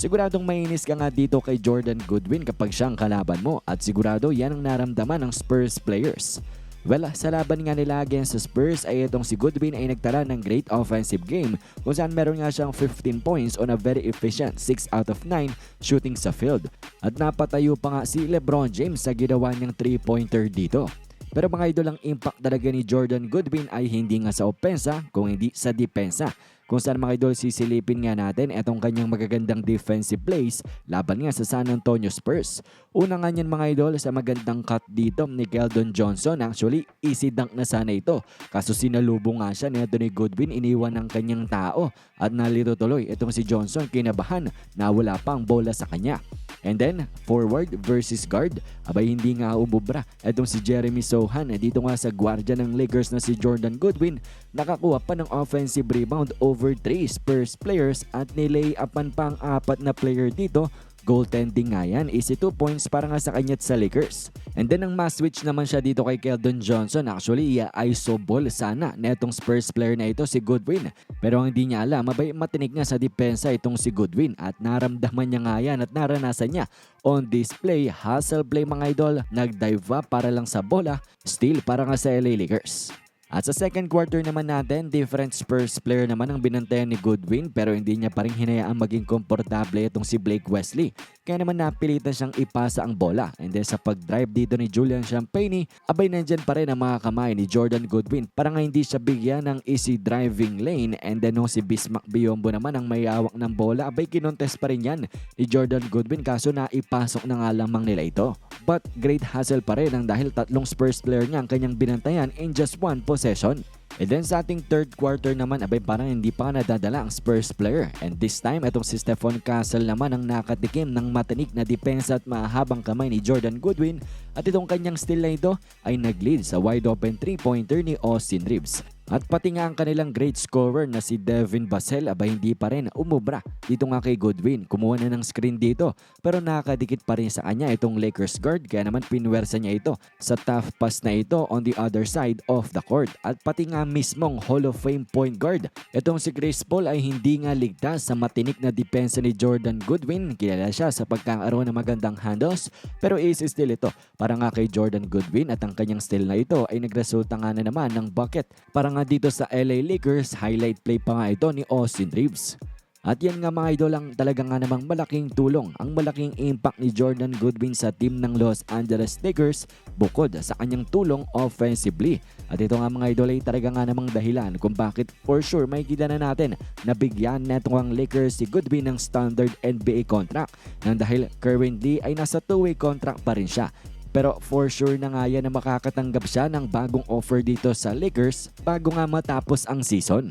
Siguradong mainis ka nga dito kay Jordan Goodwin kapag siyang kalaban mo at sigurado yan ang naramdaman ng Spurs players. Well, sa laban nga nila against the Spurs ay itong si Goodwin ay nagtala ng great offensive game kung saan meron nga siyang 15 points on a very efficient 6 out of 9 shooting sa field. At napatayo pa nga si Lebron James sa ginawa niyang 3-pointer dito. Pero mga idol ang impact talaga ni Jordan Goodwin ay hindi nga sa opensa kung hindi sa depensa. Kung saan mga idol sisilipin nga natin itong kanyang magagandang defensive plays laban nga sa San Antonio Spurs. Una nga niyan mga idol sa magandang cut dito ni Keldon Johnson. Actually, easy dunk na sana ito. Kaso sinalubong nga siya ni Anthony Goodwin, iniwan ng kanyang tao at nalito tuloy itong si Johnson kinabahan na wala pang bola sa kanya. And then, forward versus guard. Abay hindi nga umubra. Itong si Jeremy Sohan, dito nga sa gwardiya ng Lakers na si Jordan Goodwin, nakakuha pa ng offensive rebound over 3 Spurs players at nilay-upan pa ang apat na player dito Goaltending nga yan, easy 2 points para nga sa kanya sa Lakers. And then ang mass switch naman siya dito kay Keldon Johnson. Actually, i-iso ball sana na itong Spurs player na ito si Goodwin. Pero ang hindi niya alam, mabay matinig nga sa depensa itong si Goodwin at naramdaman niya nga yan at naranasan niya on display, hustle play mga idol, nag-dive up para lang sa bola, still para nga sa LA Lakers. At sa second quarter naman natin, different Spurs player naman ang binantayan ni Goodwin pero hindi niya pa rin hinayaan maging komportable itong si Blake Wesley. Kaya naman napilitan siyang ipasa ang bola. And then sa pag-drive dito ni Julian Champagne, abay nandyan pa rin ang mga kamay ni Jordan Goodwin para nga hindi siya bigyan ng easy driving lane. And then si Bismack Biombo naman ang may hawak ng bola, abay kinontes pa rin yan ni Jordan Goodwin kaso na ipasok na nga lamang nila ito. But great hustle pa rin ang dahil tatlong Spurs player niya ang kanyang binantayan in just one possession. And then sa ating third quarter naman, abay parang hindi pa nadadala ang Spurs player. And this time, itong si Stephon Castle naman ang nakatikim ng matinik na depensa at mahabang kamay ni Jordan Goodwin. At itong kanyang steal na ito ay nag-lead sa wide open 3-pointer ni Austin Reeves. At pati nga ang kanilang great scorer na si Devin Basel aba hindi pa rin umubra dito nga kay Goodwin. Kumuha na ng screen dito pero nakakadikit pa rin sa kanya itong Lakers guard kaya naman pinwersa niya ito sa tough pass na ito on the other side of the court. At pati nga mismong Hall of Fame point guard. Itong si Chris Paul ay hindi nga ligtas sa matinik na depensa ni Jordan Goodwin. Kilala siya sa pagkakaroon ng magandang handles pero is still ito para nga kay Jordan Goodwin at ang kanyang steal na ito ay nagresulta nga na naman ng bucket para nga dito sa LA Lakers, highlight play pa nga ito ni Austin Reeves. At yan nga mga idol ang talaga nga namang malaking tulong, ang malaking impact ni Jordan Goodwin sa team ng Los Angeles Lakers bukod sa kanyang tulong offensively. At ito nga mga idol ay talaga nga namang dahilan kung bakit for sure may kita na natin na bigyan neto ang Lakers si Goodwin ng standard NBA contract nang dahil currently ay nasa two-way contract pa rin siya. Pero for sure na nga yan na makakatanggap siya ng bagong offer dito sa Lakers bago nga matapos ang season.